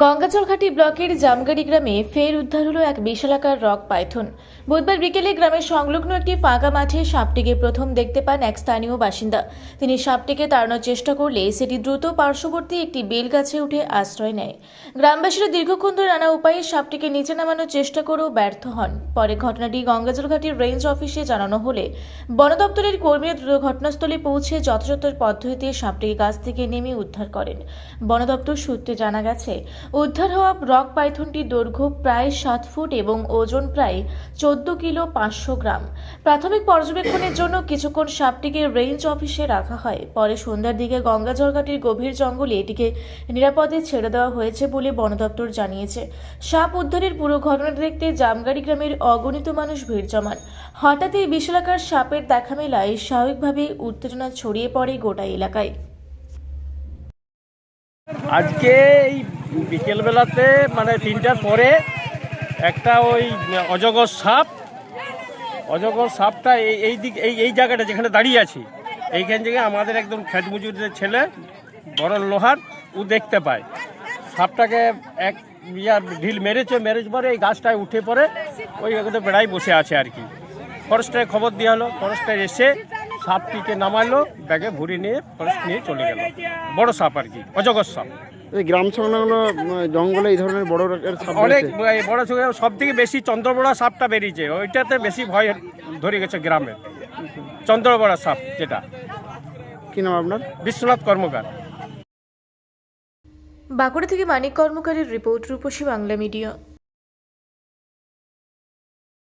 গঙ্গাজলঘাটি ব্লকের জামগাড়ি গ্রামে ফের উদ্ধার হলো এক বিশালাকার রক পাইথন। বুধবার বিকেলে গ্রামের সংলগ্ন একটি ফাঁকা মাঠে সাপটিকে প্রথম দেখতে পান এক স্থানীয় বাসিন্দা। তিনি সাপটিকে তাড়ানোর চেষ্টা করলে সেটি দ্রুত পার্শ্ববর্তী একটি বেল গাছে উঠে আশ্রয় নেয়। গ্রামবাসীরা দীর্ঘক্ষণ ধরে নানা উপায়ে সাপটিকে নিচে নামানোর চেষ্টা করেও ব্যর্থ হন। পরে ঘটনাটি গঙ্গাজলঘাটির রেঞ্জ অফিসে জানানো হলে বন দপ্তরের কর্মীরা দ্রুত ঘটনাস্থলে পৌঁছে যথাযথ পদ্ধতিতে সাপটিকে গাছ থেকে নেমে উদ্ধার করেন। বন দপ্তর সূত্রে জানা গেছে উদ্ধার হওয়া রক পাইথনটির দৈর্ঘ্য প্রায় সাত ফুট এবং ওজন প্রায় চোদ্দ কিলো পাঁচশো গ্রাম। প্রাথমিক পর্যবেক্ষণের জন্য কিছুক্ষণ সাপটিকে রেঞ্জ অফিসে রাখা হয়। পরে সন্ধ্যার দিকে গঙ্গা জলঘাটির গভীর জঙ্গলে এটিকে নিরাপদে ছেড়ে দেওয়া হয়েছে বলে বন দপ্তর জানিয়েছে। সাপ উদ্ধারের পুরো ঘটনা দেখতে জামগাড়ি গ্রামের অগণিত মানুষ ভিড় জমান। হঠাৎ এই বিশালাকার সাপের দেখা মেলায় স্বাভাবিকভাবেই উত্তেজনা ছড়িয়ে পড়ে গোটা এলাকায়। আজকে এই বিকেলবেলাতে মানে তিনটার পরে একটা ওই অজগর সাপ, অজগর সাপটা এই এই দিক এই এই জায়গাটা যেখানে দাঁড়িয়ে আছি, এইখান থেকে আমাদের একদম খেত মজুরের ছেলে, বড় লোহার, ও দেখতে পায়। সাপটাকে এক ইয়ার ঢিল মেরেছে মেরেছে পরে এই গাছটায় উঠে পড়ে, ওই একদম বেড়াই বসে আছে আর কি। ফরেস্টে খবর দেওয়া হলো ফরেস্টে এসে সাপটিকে নামালো, ব্যাগে ভরে নিয়ে ফরেস্ট নিয়ে চলে গেল। বড় সাপ আর কি, অজগর সাপ। গ্রাম সংলগ্ন জঙ্গলে এই ধরনের বড় অনেক বড় সব থেকে বেশি চন্দ্রবড়া সাপটা বেরিয়েছে। ওইটাতে বেশি ভয় ধরে গেছে গ্রামে। চন্দ্রবড়া সাপ যেটা। কি নাম আপনার? বিশ্বনাথ কর্মকার। বাঁকুড়া থেকে মানিক কর্মকারের রিপোর্ট রূপসী বাংলা মিডিয়া।